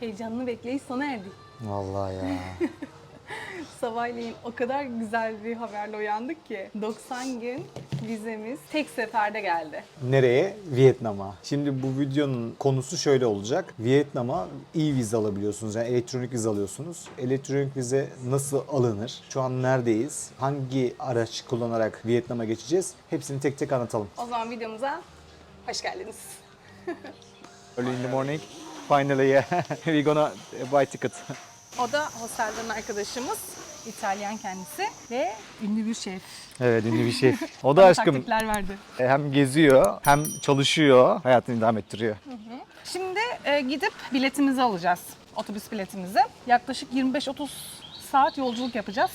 Heyecanlı bekleyiş sona erdi. Vallahi ya. Sabahleyin o kadar güzel bir haberle uyandık ki 90 gün vizemiz tek seferde geldi. Nereye? Vietnam'a. Şimdi bu videonun konusu şöyle olacak. Vietnam'a iyi vize alabiliyorsunuz. Yani elektronik vize alıyorsunuz. Elektronik vize nasıl alınır? Şu an neredeyiz? Hangi araç kullanarak Vietnam'a geçeceğiz? Hepsini tek tek anlatalım. O zaman videomuza hoş geldiniz. Early in the morning. Finally yeah. we gonna buy ticket. O da hostelden arkadaşımız. İtalyan kendisi ve ünlü bir şef. Evet ünlü bir şey. O da aşkım Taktikler verdi. hem geziyor hem çalışıyor. Hayatını devam ettiriyor. Şimdi e, gidip biletimizi alacağız. Otobüs biletimizi. Yaklaşık 25-30 saat yolculuk yapacağız.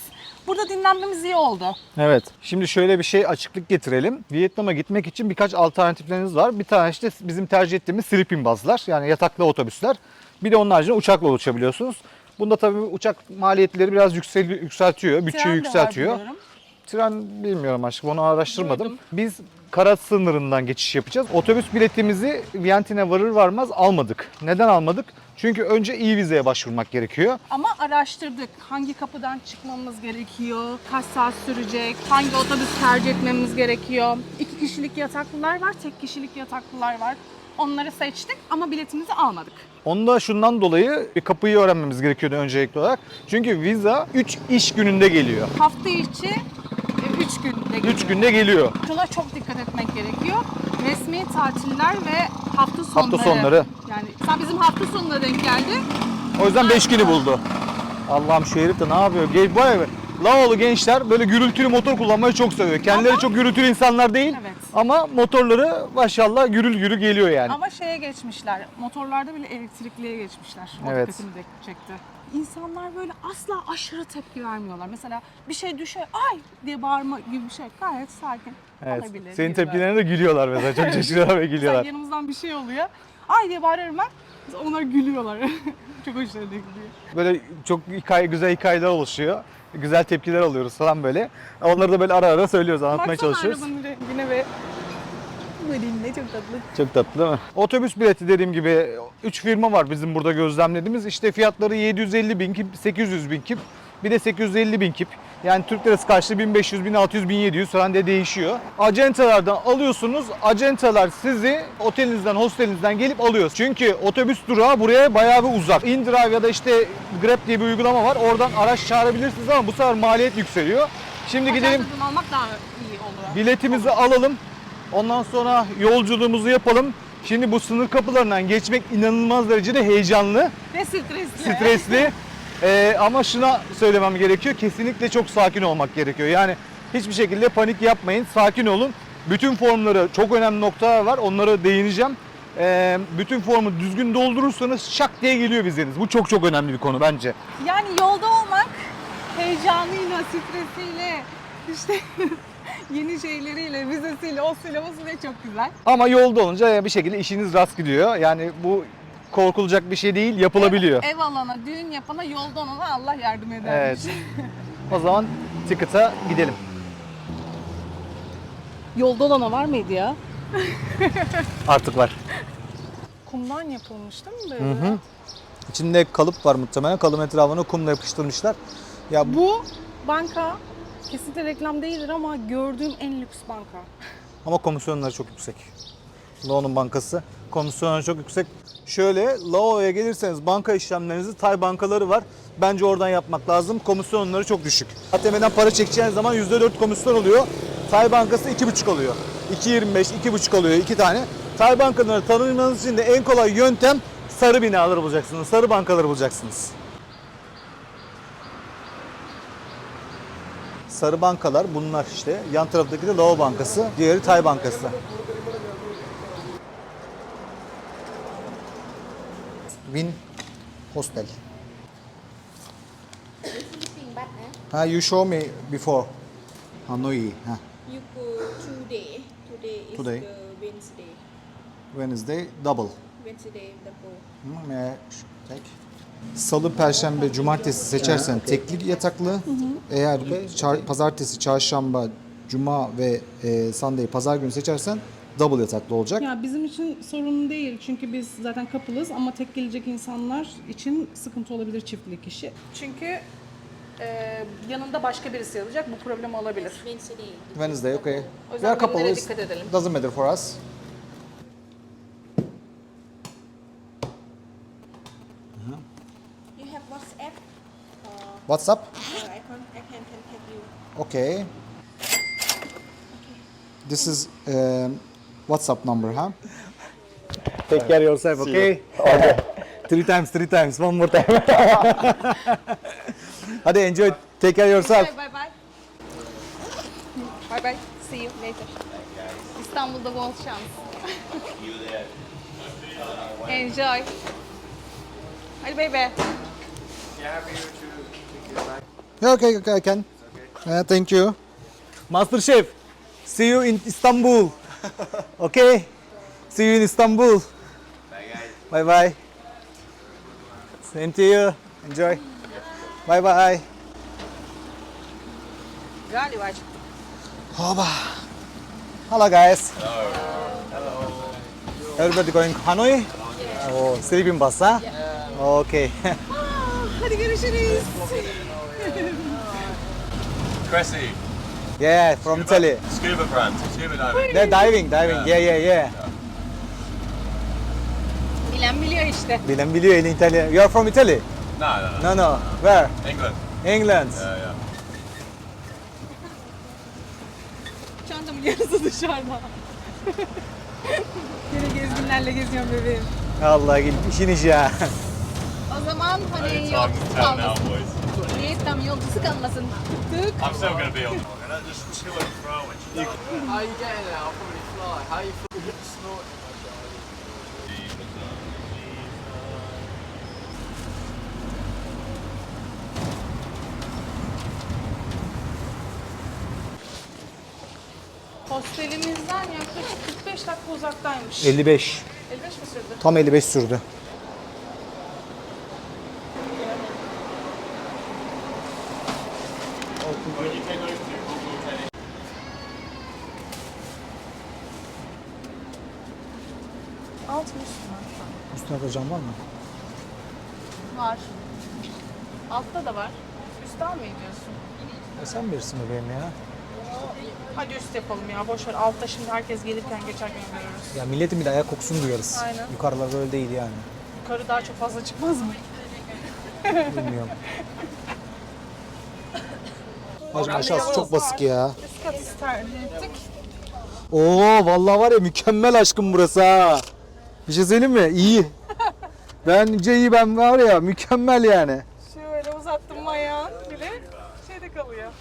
Burada dinlenmemiz iyi oldu. Evet. Şimdi şöyle bir şey açıklık getirelim. Vietnam'a gitmek için birkaç alternatifleriniz var. Bir tanesi de bizim tercih ettiğimiz sleeping buslar yani yataklı otobüsler. Bir de onun haricinde uçakla uçabiliyorsunuz. Bunda tabii uçak maliyetleri biraz yüksel, yükseltiyor, bütçeyi Tren de var yükseltiyor. biliyorum. Tren bilmiyorum aşkım onu araştırmadım. Duydum. Biz kara sınırından geçiş yapacağız. Otobüs biletimizi Vientiane varır varmaz almadık. Neden almadık? Çünkü önce iyi vizeye başvurmak gerekiyor. Ama araştırdık. Hangi kapıdan çıkmamız gerekiyor? Kaç saat sürecek? Hangi otobüs tercih etmemiz gerekiyor? İki kişilik yataklılar var, tek kişilik yataklılar var. Onları seçtik ama biletimizi almadık. Onu da şundan dolayı bir kapıyı öğrenmemiz gerekiyordu öncelikli olarak. Çünkü viza 3 iş gününde geliyor. Hafta içi 3 günde geliyor. 3 günde geliyor. Şuna çok dikkat etmek gerekiyor. Resmi tatiller ve hafta sonları. sonları. Yani sen bizim hafta sonuna denk geldi. O yüzden 5 günü buldu. Allah'ım şu herif de ne yapıyor? Gel vay be. Lavalı gençler böyle gürültülü motor kullanmayı çok seviyor. Kendileri Ama- çok gürültülü insanlar değil. Evet. Ama motorları maşallah gürül gürül geliyor yani. Ama şeye geçmişler. Motorlarda bile elektrikliye geçmişler. O Evet. dikkatimi de çekti. İnsanlar böyle asla aşırı tepki vermiyorlar. Mesela bir şey düşe ay diye bağırma gibi bir şey. Gayet sakin. Evet. Olabilir, Senin tepkilerine de gülüyorlar mesela. Çok şaşırıyorlar ve Mesela gülüyorlar. yanımızdan bir şey oluyor. Ay diye bağırıyorum ben. Mesela Onlar gülüyorlar. çok hoşlarına gidiyor. Böyle çok hikaye, güzel hikayeler oluşuyor. Güzel tepkiler alıyoruz falan böyle. Onları da böyle ara ara söylüyoruz, anlatmaya Baksana çalışıyoruz. arabanın rengine ve Böyle çok tatlı. Çok tatlı değil mi? Otobüs bileti dediğim gibi 3 firma var bizim burada gözlemlediğimiz. İşte fiyatları 750 bin kip, 800 bin kip, bir de 850 bin kip. Yani Türk lirası karşılığı 1500, 1600, 1700 falan de değişiyor. Acentalardan alıyorsunuz. Acentalar sizi otelinizden, hostelinizden gelip alıyor. Çünkü otobüs durağı buraya bayağı bir uzak. InDrive ya da işte Grab diye bir uygulama var. Oradan araç çağırabilirsiniz ama bu sefer maliyet yükseliyor. Şimdi gidelim almak daha iyi oluyor. biletimizi alalım. Ondan sonra yolculuğumuzu yapalım. Şimdi bu sınır kapılarından geçmek inanılmaz derecede heyecanlı, Ve stresli. stresli. Ee, ama şuna söylemem gerekiyor. Kesinlikle çok sakin olmak gerekiyor. Yani hiçbir şekilde panik yapmayın. Sakin olun. Bütün formları çok önemli noktalar var. Onlara değineceğim. Ee, bütün formu düzgün doldurursanız şak diye geliyor vizeniz. Bu çok çok önemli bir konu bence. Yani yolda olmak heyecanıyla, stresiyle, işte yeni şeyleriyle, vizesiyle, o bu suyla çok güzel. Ama yolda olunca bir şekilde işiniz rast gidiyor. Yani bu korkulacak bir şey değil, yapılabiliyor. Ev, ev alana, düğün yapana, yolda olana Allah yardım edermiş. Evet. O zaman ticket'a gidelim. Yolda olana var mıydı ya? Artık var. Kumdan yapılmış değil mi böyle? İçinde kalıp var muhtemelen. Kalıp etrafına kumla yapıştırmışlar. Ya bu Bu banka kesinlikle reklam değildir ama gördüğüm en lüks banka. ama komisyonları çok yüksek. Lao'nun bankası komisyonları çok yüksek. Şöyle Lao'ya gelirseniz banka işlemlerinizi Tay bankaları var. Bence oradan yapmak lazım. Komisyonları çok düşük. ATM'den para çekeceğiniz zaman %4 komisyon oluyor. Tay bankası 2,5 alıyor. 2.25, 2,5 alıyor iki tane. Tay bankaları tanımanız için de en kolay yöntem sarı binaları bulacaksınız. Sarı bankaları bulacaksınız. Sarı bankalar bunlar işte. Yan taraftaki de Lao Bankası, diğeri Tay Bankası. Win Hostel. Ha, you show me before. Hanoi. Ha. You go today. Today is Today. the Wednesday. Wednesday double. Wednesday double. Hmm, may I check? Salı, perşembe, cumartesi seçersen tekli yataklı. Eğer çar- pazartesi, çarşamba, cuma ve e, Sunday pazar günü seçersen double yataklı olacak. Ya bizim için sorun değil çünkü biz zaten kapılız ama tek gelecek insanlar için sıkıntı olabilir çiftli kişi. Çünkü e, yanında başka birisi alacak bu problem olabilir. Wednesday. Okay. O We yüzden are couple. günlere it's- dikkat edelim. Doesn't matter for us. You have WhatsApp? Or What's up? uh, I can I can contact you. Okay. This is um, WhatsApp number, huh? Take care yourself, okay? Okay. three times, three times, one more time. Hadi enjoy. Take care yourself. Bye bye. Bye bye. See you later. İstanbul'da bol şans. Enjoy. Hadi baby. Yeah, okay, okay, I can. Uh, thank you. Master Chef, see you in Istanbul. okay? See you in Istanbul. Bye, guys. Bye, bye. Same to you. Enjoy. Bye, bye. Galiba çıktı. Hoba. Hello, guys. Hello. Hello. Everybody going Hanoi? Oh, sleeping bus, huh? Okay. Hadi görüşürüz. Cressy, yeah, from Italy. scuba brand, scuba diving. They're diving, diving. Yeah, yeah, yeah. Bilen biliyor işte. Bilen biliyor elin İtalya. You are from Italy? No, no, no. No, no. Where? England. England. Yeah, yeah. Çantamın yarısı dışarıda. Yine gezginlerle geziyorum bebeğim. Allah işin işi ya. O zaman hani It's yol time to tell now, kalmasın. Vietnam yolcusu kalmasın. Tık. I'm still to be on. To just to and fro and you How you getting there? I'll probably fly. How you f- snorting? Hostelimizden yaklaşık 45 dakika uzaktaymış. 55. 55 mi sürdü? Tam 55 sürdü. Alt mı üst mü? Atacağım var mı? Var. Altta da var. Üstten mi diyorsun? E sen bilirsin bebeğim ya. Hadi üst yapalım ya. Boş ver. Altta şimdi herkes gelirken geçerken görüyoruz. Ya milletin bir de ayak kokusunu duyarız. Aynen. Yukarılarda öyle değil yani. Yukarı daha çok fazla çıkmaz mı? Bilmiyorum. Hacım aşağısı çok basık ya. Üst kat ettik. Oo vallahi var ya mükemmel aşkım burası ha. Bir şey söyleyeyim mi? İyi. Bence iyi ben var ya mükemmel yani. Şöyle uzattım mı ayağın bile şeyde kalıyor.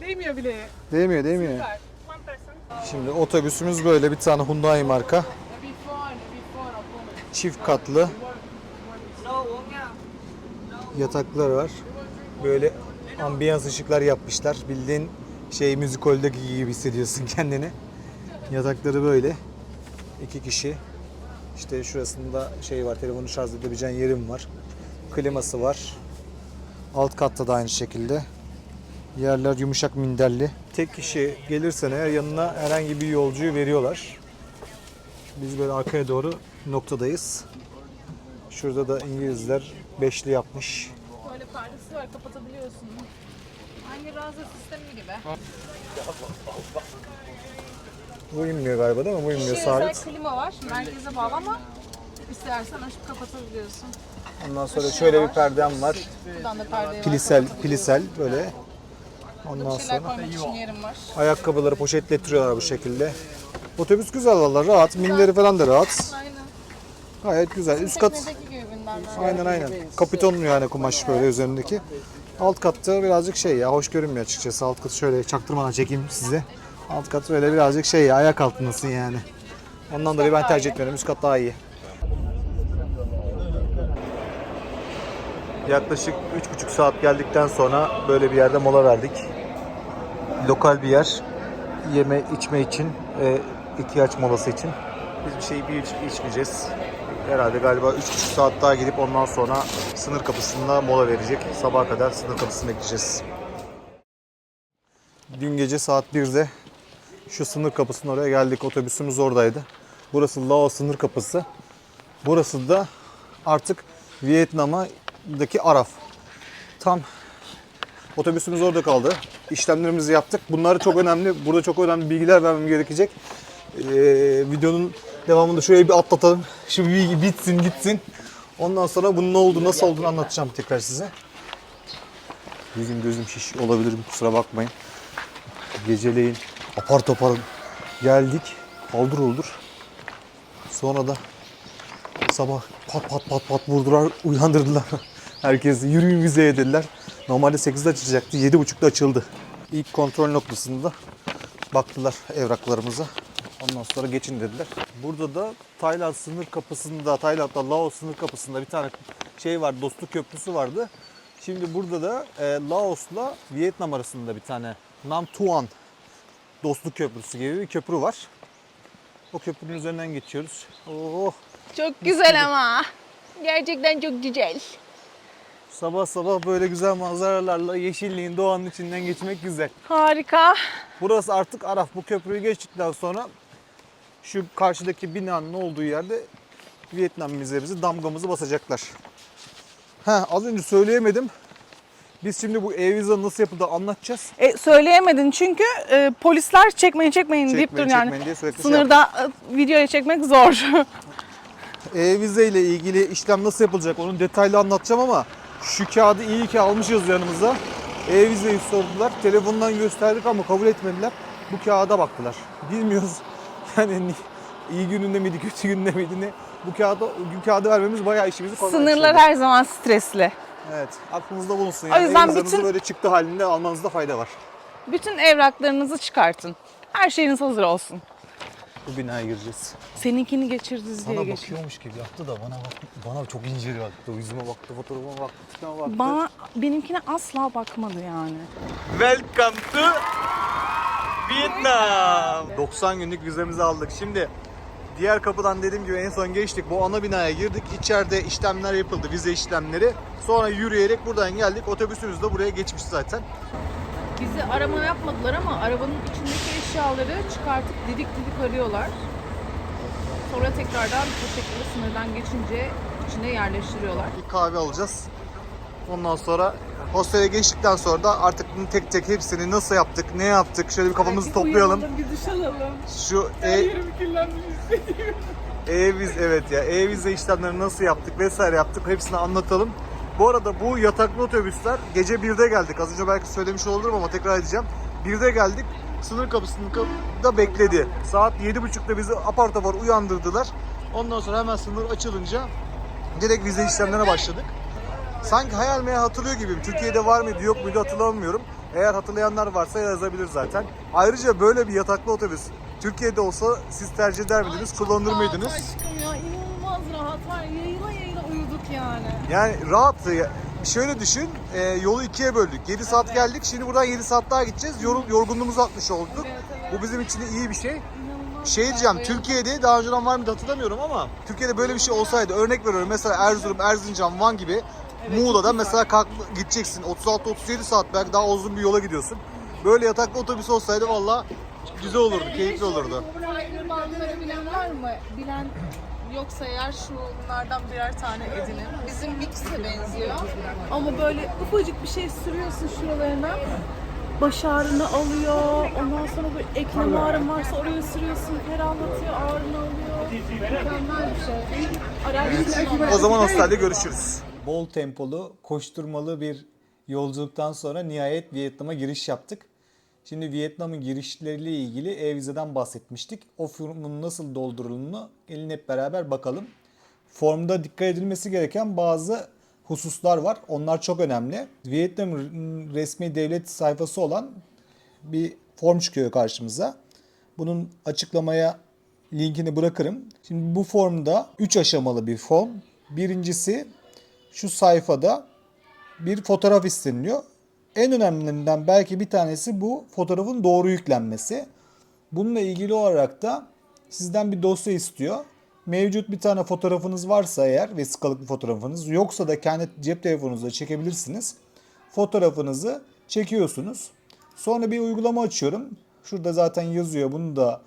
Değmiyor bile. Değmiyor değmiyor. Süper. One person. Şimdi otobüsümüz böyle bir tane Hyundai marka. Çift katlı. Yataklar var. Böyle ambiyans ışıklar yapmışlar. Bildiğin şey müzikoldeki gibi hissediyorsun kendini. Yatakları böyle. İki kişi. İşte şurasında şey var, telefonu şarj edebileceğin yerim var. Kliması var. Alt katta da aynı şekilde. Yerler yumuşak minderli. Tek kişi gelirsen eğer yanına herhangi bir yolcuyu veriyorlar. Biz böyle arkaya doğru noktadayız. Şurada da İngilizler beşli yapmış. Böyle perdesi var kapatabiliyorsun. Aynı razı sistemi gibi. Bu inmiyor galiba değil mi? Bu inmiyor Şey özel sabit. klima var. Merkeze bağlı ama istersen açıp kapatabiliyorsun. Ondan sonra şöyle bir perdem var. Buradan da perdeyi var. Pilisel, pilisel böyle. Ondan Bir şeyler sonra koymak için yerim var. ayakkabıları poşetlettiriyorlar bu şekilde. Otobüs güzel valla rahat. Minderi falan da rahat. Aynen. Gayet güzel. Üst kat Teknedeki gibi binlerden. Aynen aynen. Kapitonlu yani kumaş böyle üzerindeki. Alt katta birazcık şey ya hoş görünmüyor açıkçası. Alt katı şöyle çaktırmadan çekeyim size. Alt kat böyle birazcık şey ya ayak altındasın yani. Ondan dolayı ben tercih etmiyorum. Üst kat daha iyi. Yaklaşık 3,5 saat geldikten sonra böyle bir yerde mola verdik. Lokal bir yer. Yeme içme için ve ihtiyaç molası için. Biz bir şey bir içip içmeyeceğiz. Herhalde galiba 3,5 saat daha gidip ondan sonra sınır kapısında mola verecek. Sabaha kadar sınır kapısını bekleyeceğiz. Dün gece saat 1'de Şu sınır kapısının oraya geldik. Otobüsümüz oradaydı. Burası Laos sınır kapısı. Burası da artık Vietnam'daki Araf. Tam otobüsümüz orada kaldı. İşlemlerimizi yaptık. Bunlar çok önemli. Burada çok önemli bilgiler vermem gerekecek. Ee, videonun devamında şurayı bir atlatalım. Şu bir bitsin gitsin. Ondan sonra bunun ne oldu, nasıl olduğunu anlatacağım tekrar size. Yüzüm gözüm şiş olabilirim kusura bakmayın. Geceleyin apar topar geldik. Haldır oldur. Sonra da sabah pat pat pat pat vurdular, uyandırdılar. Herkes yürüyün vizeye dediler. Normalde 8'de açılacaktı, 7.30'da açıldı. İlk kontrol noktasında baktılar evraklarımıza. Ondan sonra geçin dediler. Burada da Tayland sınır kapısında, Tayland'da Laos sınır kapısında bir tane şey var, dostluk köprüsü vardı. Şimdi burada da e, Laos'la Vietnam arasında bir tane Nam Tuan dostluk köprüsü gibi bir köprü var. O köprünün üzerinden geçiyoruz. Oh, Çok güzel ama. Gerçekten çok güzel. sabah sabah böyle güzel manzaralarla yeşilliğin, doğanın içinden geçmek güzel. Harika. Burası artık Araf. Bu köprüyü geçtikten sonra şu karşıdaki binanın olduğu yerde Vietnam bize bizi damgamızı basacaklar. Ha az önce söyleyemedim. Biz şimdi bu e-viza nasıl yapıldığı anlatacağız. E, söyleyemedin çünkü e, polisler çekmeyin çekmeyin deyip Çekmeyin, durun yani. çekmeyin diye sürekli şey Sınırda e, videoya çekmek zor. E-vize ile ilgili işlem nasıl yapılacak onu detaylı anlatacağım ama şu kağıdı iyi ki almışız yanımıza. E-vizeyi sordular. Telefondan gösterdik ama kabul etmediler. Bu kağıda baktılar. Bilmiyoruz. Yani ni- iyi gününde miydi, kötü gününde miydi ne? Bu kağıda, gün kağıdı vermemiz bayağı işimizi kolaylaştırdı. Sınırlar her zaman stresli. Evet, aklınızda bulunsun. O Yani yüzden e-vizanızı bütün- böyle çıktı halinde almanızda fayda var. Bütün evraklarınızı çıkartın. Her şeyiniz hazır olsun. Bu binaya gireceğiz. Seninkini geçirdiz diye Bana geçin. bakıyormuş gibi yaptı da bana bak, bana çok inceli baktı. Yüzüme baktı, fotoğrafıma baktı, tipime baktı. Bana benimkine asla bakmadı yani. Welcome to Vietnam. 90 günlük vizemizi aldık. Şimdi diğer kapıdan dediğim gibi en son geçtik. Bu ana binaya girdik. İçeride işlemler yapıldı. Vize işlemleri. Sonra yürüyerek buradan geldik. Otobüsümüz de buraya geçmiş zaten. Bizi arama yapmadılar ama arabanın içindeki eşyaları çıkartıp didik didik arıyorlar. Sonra tekrardan bu şekilde sınırdan geçince içine yerleştiriyorlar. Bir kahve alacağız. Ondan sonra hostele geçtikten sonra da artık bunu tek tek hepsini nasıl yaptık, ne yaptık şöyle bir kafamızı toplayalım. Bir duş alalım. Şu e, e-viz evet ya e-vize işlemlerini nasıl yaptık vesaire yaptık hepsini anlatalım. Bu arada bu yataklı otobüsler gece 1'de geldik. Az önce belki söylemiş olurum ama tekrar edeceğim. 1'de geldik. Sınır kapısında bekledi. Saat 7.30'da bizi apar topar uyandırdılar. Ondan sonra hemen sınır açılınca direkt vize işlemlerine başladık. Sanki hayal meyal hatırlıyor gibiyim. Türkiye'de var mıydı yok muydu hatırlamıyorum. Eğer hatırlayanlar varsa yazabilir zaten. Ayrıca böyle bir yataklı otobüs Türkiye'de olsa siz tercih eder miydiniz, kullanır mıydınız? Aşkım ya inanılmaz rahat var. Yayıla yayıla uyuduk yani. Yani rahat. ya. Şöyle düşün, e, yolu ikiye böldük. 7 saat geldik, şimdi buradan 7 saat daha gideceğiz. Yorul, yorgunluğumuzu atmış olduk. Bu bizim için de iyi bir şey. İnanılmaz Şey diyeceğim, Türkiye'de daha önceden var mıydı hatırlamıyorum ama Türkiye'de böyle bir şey olsaydı, örnek veriyorum mesela Erzurum, Erzincan, Van gibi Muğla'da mesela kalk gideceksin 36-37 saat belki daha uzun bir yola gidiyorsun. Böyle yataklı otobüs olsaydı valla güzel olurdu, keyifli olurdu. Bandıları bilen var mı? Bilen yoksa eğer şunlardan birer tane edinin. Bizim Mix'e benziyor. Ama böyle ufacık bir şey sürüyorsun şuralarına. Baş ağrını alıyor. Ondan sonra böyle eklem ağrın varsa oraya sürüyorsun. Ferahlatıyor, ağrını alıyor. Mükemmel bir şey. Araştırın O zaman hostelde görüşürüz. Bol tempolu, koşturmalı bir yolculuktan sonra nihayet Vietnam'a giriş yaptık. Şimdi Vietnam'ın girişleriyle ilgili e-vizeden bahsetmiştik. O formun nasıl doldurulduğunu gelin hep beraber bakalım. Formda dikkat edilmesi gereken bazı hususlar var. Onlar çok önemli. Vietnam resmi devlet sayfası olan bir form çıkıyor karşımıza. Bunun açıklamaya linkini bırakırım. Şimdi bu formda 3 aşamalı bir form. Birincisi şu sayfada bir fotoğraf isteniliyor. En önemlilerinden belki bir tanesi bu fotoğrafın doğru yüklenmesi. Bununla ilgili olarak da sizden bir dosya istiyor. Mevcut bir tane fotoğrafınız varsa eğer vesikalık bir fotoğrafınız yoksa da kendi cep telefonunuzla çekebilirsiniz. Fotoğrafınızı çekiyorsunuz. Sonra bir uygulama açıyorum. Şurada zaten yazıyor. Bunu da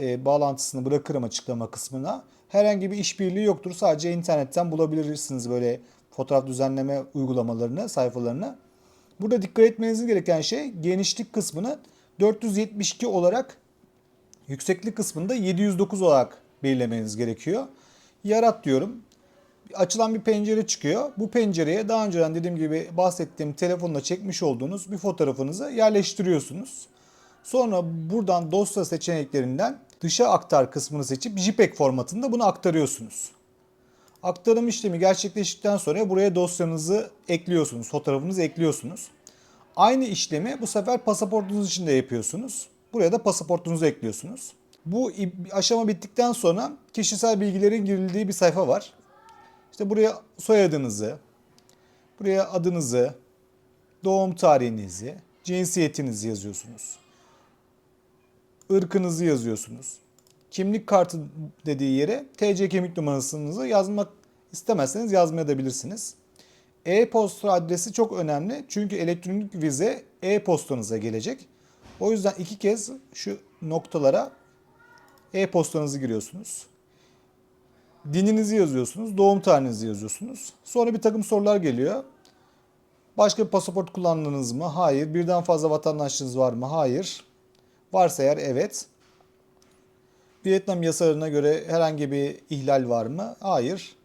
e, bağlantısını bırakırım açıklama kısmına. Herhangi bir işbirliği yoktur. Sadece internetten bulabilirsiniz böyle fotoğraf düzenleme uygulamalarını, sayfalarını. Burada dikkat etmeniz gereken şey genişlik kısmını 472 olarak yükseklik kısmında 709 olarak belirlemeniz gerekiyor. Yarat diyorum. Açılan bir pencere çıkıyor. Bu pencereye daha önceden dediğim gibi bahsettiğim telefonla çekmiş olduğunuz bir fotoğrafınızı yerleştiriyorsunuz. Sonra buradan dosya seçeneklerinden dışa aktar kısmını seçip JPEG formatında bunu aktarıyorsunuz. Aktarım işlemi gerçekleştikten sonra buraya dosyanızı ekliyorsunuz, fotoğrafınızı ekliyorsunuz. Aynı işlemi bu sefer pasaportunuz için de yapıyorsunuz. Buraya da pasaportunuzu ekliyorsunuz. Bu aşama bittikten sonra kişisel bilgilerin girildiği bir sayfa var. İşte buraya soyadınızı, buraya adınızı, doğum tarihinizi, cinsiyetinizi yazıyorsunuz. Irkınızı yazıyorsunuz. Kimlik kartı dediği yere TC kimlik numarasınızı yazmak istemezseniz yazmayabilirsiniz. E-posta adresi çok önemli çünkü elektronik vize e-postanıza gelecek. O yüzden iki kez şu noktalara e-postanızı giriyorsunuz. Dininizi yazıyorsunuz, doğum tarihinizi yazıyorsunuz. Sonra bir takım sorular geliyor. Başka bir pasaport kullandınız mı? Hayır. Birden fazla vatandaşlığınız var mı? Hayır. Varsa eğer evet. Vietnam yasalarına göre herhangi bir ihlal var mı? Hayır.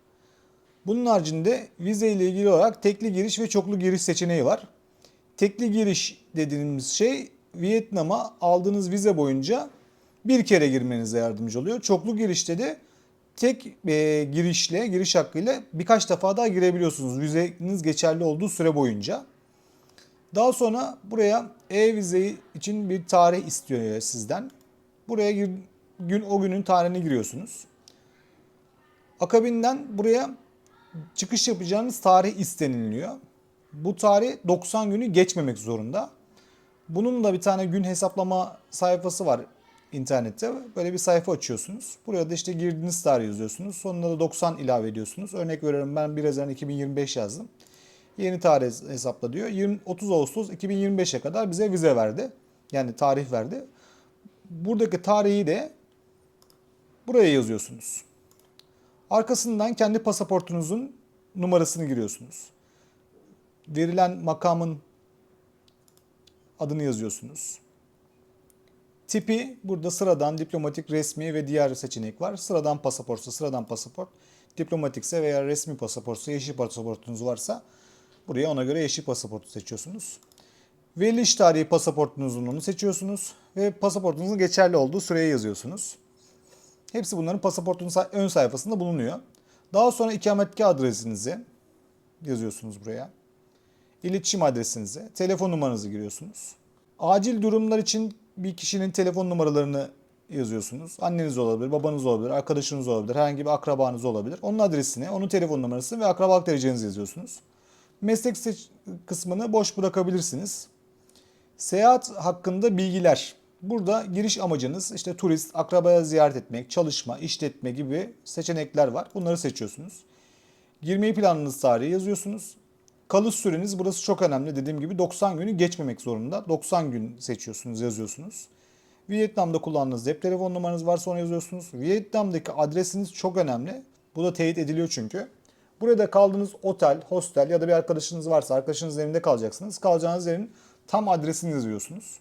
Bunun haricinde vize ile ilgili olarak tekli giriş ve çoklu giriş seçeneği var. Tekli giriş dediğimiz şey Vietnam'a aldığınız vize boyunca bir kere girmenize yardımcı oluyor. Çoklu girişte de tek e, girişle, giriş hakkıyla birkaç defa daha girebiliyorsunuz vizeniz geçerli olduğu süre boyunca. Daha sonra buraya e-vize için bir tarih istiyor sizden. Buraya gün o günün tarihini giriyorsunuz. Akabinden buraya çıkış yapacağınız tarih isteniliyor. Bu tarih 90 günü geçmemek zorunda. Bunun da bir tane gün hesaplama sayfası var internette. Böyle bir sayfa açıyorsunuz. Buraya da işte girdiğiniz tarih yazıyorsunuz. Sonuna da 90 ilave ediyorsunuz. Örnek veriyorum ben 1 Haziran 2025 yazdım. Yeni tarih hesapla diyor. 20, 30 Ağustos 2025'e kadar bize vize verdi. Yani tarih verdi. Buradaki tarihi de buraya yazıyorsunuz. Arkasından kendi pasaportunuzun numarasını giriyorsunuz. Verilen makamın adını yazıyorsunuz. Tipi burada sıradan, diplomatik, resmi ve diğer seçenek var. Sıradan pasaportsa sıradan pasaport, diplomatikse veya resmi pasaportsa yeşil pasaportunuz varsa buraya ona göre yeşil pasaportu seçiyorsunuz. Veriliş tarihi pasaportunuzun onu seçiyorsunuz ve pasaportunuzun geçerli olduğu süreyi yazıyorsunuz. Hepsi bunların pasaportunun ön sayfasında bulunuyor. Daha sonra ikametgah adresinizi yazıyorsunuz buraya. İletişim adresinizi, telefon numaranızı giriyorsunuz. Acil durumlar için bir kişinin telefon numaralarını yazıyorsunuz. Anneniz olabilir, babanız olabilir, arkadaşınız olabilir, herhangi bir akrabanız olabilir. Onun adresini, onun telefon numarasını ve akrabalık derecenizi yazıyorsunuz. Meslek seç- kısmını boş bırakabilirsiniz. Seyahat hakkında bilgiler. Burada giriş amacınız işte turist, akrabaya ziyaret etmek, çalışma, işletme gibi seçenekler var. Bunları seçiyorsunuz. Girmeyi planladığınız tarihi yazıyorsunuz. Kalış süreniz burası çok önemli. Dediğim gibi 90 günü geçmemek zorunda. 90 gün seçiyorsunuz, yazıyorsunuz. Vietnam'da kullandığınız cep telefon numaranız varsa onu yazıyorsunuz. Vietnam'daki adresiniz çok önemli. Bu da teyit ediliyor çünkü. Burada kaldığınız otel, hostel ya da bir arkadaşınız varsa arkadaşınızın evinde kalacaksınız. Kalacağınız yerin tam adresini yazıyorsunuz.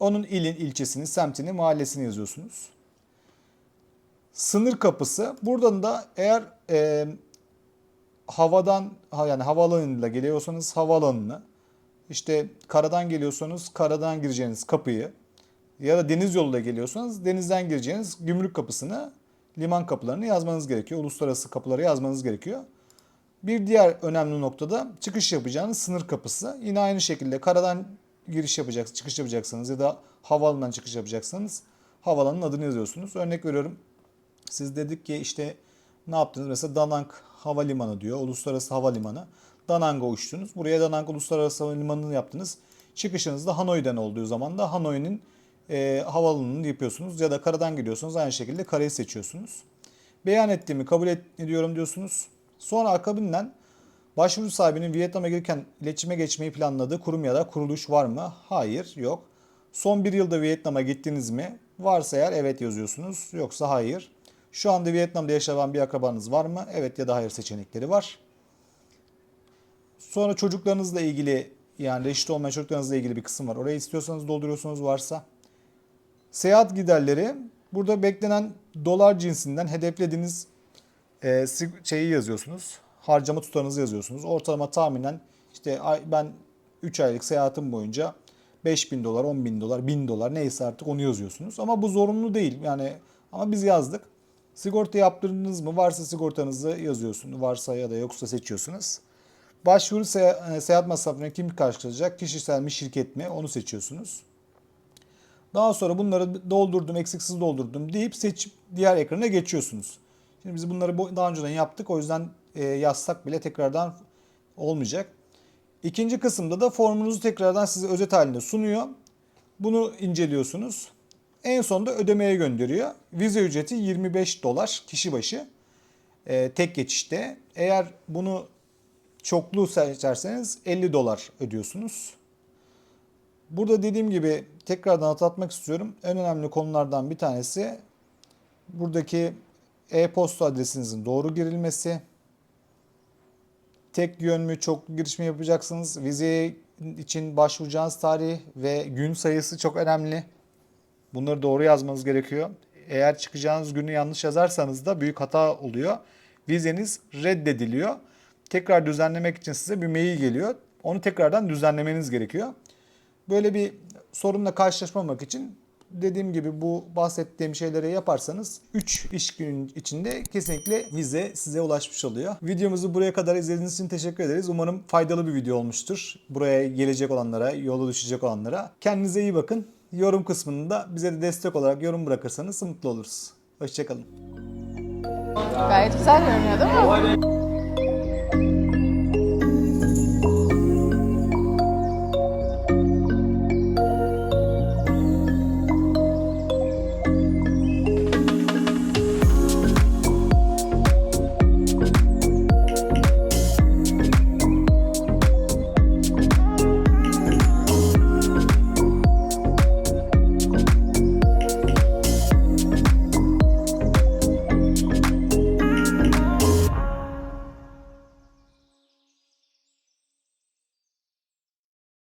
Onun ilin, ilçesini, semtini, mahallesini yazıyorsunuz. Sınır kapısı. Buradan da eğer e, havadan yani havaalanıyla geliyorsanız havaalanını, işte karadan geliyorsanız karadan gireceğiniz kapıyı ya da deniz yoluyla geliyorsanız denizden gireceğiniz gümrük kapısını, liman kapılarını yazmanız gerekiyor. Uluslararası kapıları yazmanız gerekiyor. Bir diğer önemli noktada çıkış yapacağınız sınır kapısı. Yine aynı şekilde karadan giriş yapacaksınız, çıkış yapacaksınız ya da havaalanından çıkış yapacaksanız havaalanının adını yazıyorsunuz. Örnek veriyorum. Siz dedik ki işte ne yaptınız? Mesela Danang Havalimanı diyor. Uluslararası Havalimanı. Danang'a uçtunuz. Buraya Danang Uluslararası Havalimanı'nı yaptınız. Çıkışınız da Hanoi'den olduğu zaman da Hanoi'nin e, havaalanını yapıyorsunuz. Ya da karadan gidiyorsunuz. Aynı şekilde karayı seçiyorsunuz. Beyan ettiğimi kabul ediyorum diyorsunuz. Sonra akabinden başvuru sahibinin Vietnam'a gelirken iletişime geçmeyi planladığı kurum ya da kuruluş var mı? Hayır, yok. Son bir yılda Vietnam'a gittiniz mi? Varsa eğer evet yazıyorsunuz. Yoksa hayır. Şu anda Vietnam'da yaşayan bir akrabanız var mı? Evet ya da hayır seçenekleri var. Sonra çocuklarınızla ilgili yani reşit olmayan çocuklarınızla ilgili bir kısım var. Orayı istiyorsanız dolduruyorsunuz varsa. Seyahat giderleri burada beklenen dolar cinsinden hedeflediğiniz e, şeyi yazıyorsunuz. Harcama tutarınızı yazıyorsunuz. Ortalama tahminen işte ben 3 aylık seyahatim boyunca 5000 dolar, 10 bin dolar, 1000 dolar neyse artık onu yazıyorsunuz. Ama bu zorunlu değil. Yani ama biz yazdık. Sigorta yaptırdınız mı? Varsa sigortanızı yazıyorsunuz. Varsa ya da yoksa seçiyorsunuz. Başvuru se- e, seyahat masrafını kim karşılayacak? Kişisel mi, şirket mi? Onu seçiyorsunuz. Daha sonra bunları doldurdum, eksiksiz doldurdum deyip seçip diğer ekrana geçiyorsunuz. Şimdi biz bunları bu- daha önceden yaptık. O yüzden e, yazsak bile tekrardan olmayacak. İkinci kısımda da formunuzu tekrardan size özet halinde sunuyor. Bunu inceliyorsunuz. En sonunda ödemeye gönderiyor. Vize ücreti 25 dolar kişi başı. E, tek geçişte. Eğer bunu çoklu seçerseniz 50 dolar ödüyorsunuz. Burada dediğim gibi tekrardan hatırlatmak istiyorum. En önemli konulardan bir tanesi buradaki e-posta adresinizin doğru girilmesi. Tek yön mü çoklu giriş mi yapacaksınız? Vize için başvuracağınız tarih ve gün sayısı çok önemli. Bunları doğru yazmanız gerekiyor. Eğer çıkacağınız günü yanlış yazarsanız da büyük hata oluyor. Vizeniz reddediliyor. Tekrar düzenlemek için size bir mail geliyor. Onu tekrardan düzenlemeniz gerekiyor. Böyle bir sorunla karşılaşmamak için dediğim gibi bu bahsettiğim şeyleri yaparsanız 3 iş günün içinde kesinlikle vize size ulaşmış oluyor. Videomuzu buraya kadar izlediğiniz için teşekkür ederiz. Umarım faydalı bir video olmuştur. Buraya gelecek olanlara, yola düşecek olanlara. Kendinize iyi bakın. Yorum kısmında bize de destek olarak yorum bırakırsanız mutlu oluruz. Hoşçakalın. Gayet güzel görünüyor değil mi?